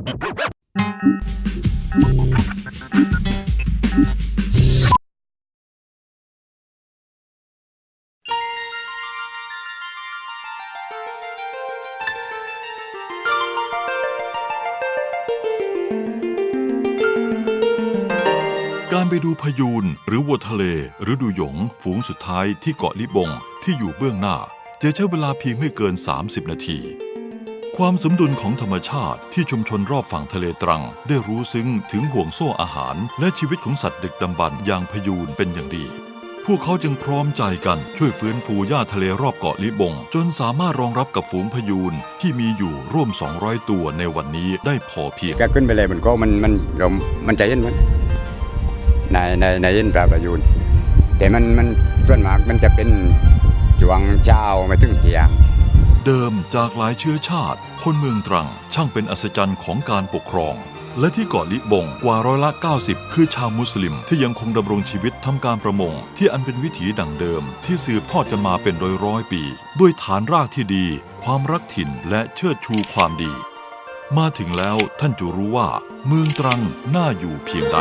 การไปดูพายูนหรือวัวทะเล หรือดูหยงฝูงสุดท้ายที่เกาะลิบงที่อยู่เบื้องหน้า จะใช้เวลาเพียงไม่เกิน 30 นาที ความสมดุลของธรรมชาติที่ชุมชนรอบฝั่งทะเลตรัง ได้รู้ซึ้งถึงห่วงโซ่อาหาร และชีวิตของสัตว์ดึกดำบรรพ์อย่างพยูนเป็นอย่างดี พวกเขาจึงพร้อมใจกันช่วยฟื้นฟูหญ้าทะเลรอบเกาะลิบง จนสามารถรองรับกับฝูงพยูนที่มีอยู่ร่วม 200 ตัวในวันนี้ได้พอเพียงแกขึ้นไปเลยมันก็มันมันลมมันใจเห็นมันในในในเห็นปลาประยูนแต่มันมันส่วนมากมันจะเป็นจวงเจ้าไม่ถึงเที่ยง เดิมจากหลายเชื้อชาติ คนเมืองตรังช่างเป็นอัศจรรย์ของการปกครอง และที่เกาะลิบงกว่าร้อยละ 90 คือชาวมุสลิมที่ยังคงดำรงชีวิตทำการประมง ที่อันเป็นวิถีดั่งเดิม ที่สืบทอดกันมาเป็นร้อยร้อยปี ด้วยฐานรากที่ดี ความรักถิ่นและเชิดชูความดี มาถึงแล้วท่านจะรู้ว่า เมืองตรังน่าอยู่เพียงใด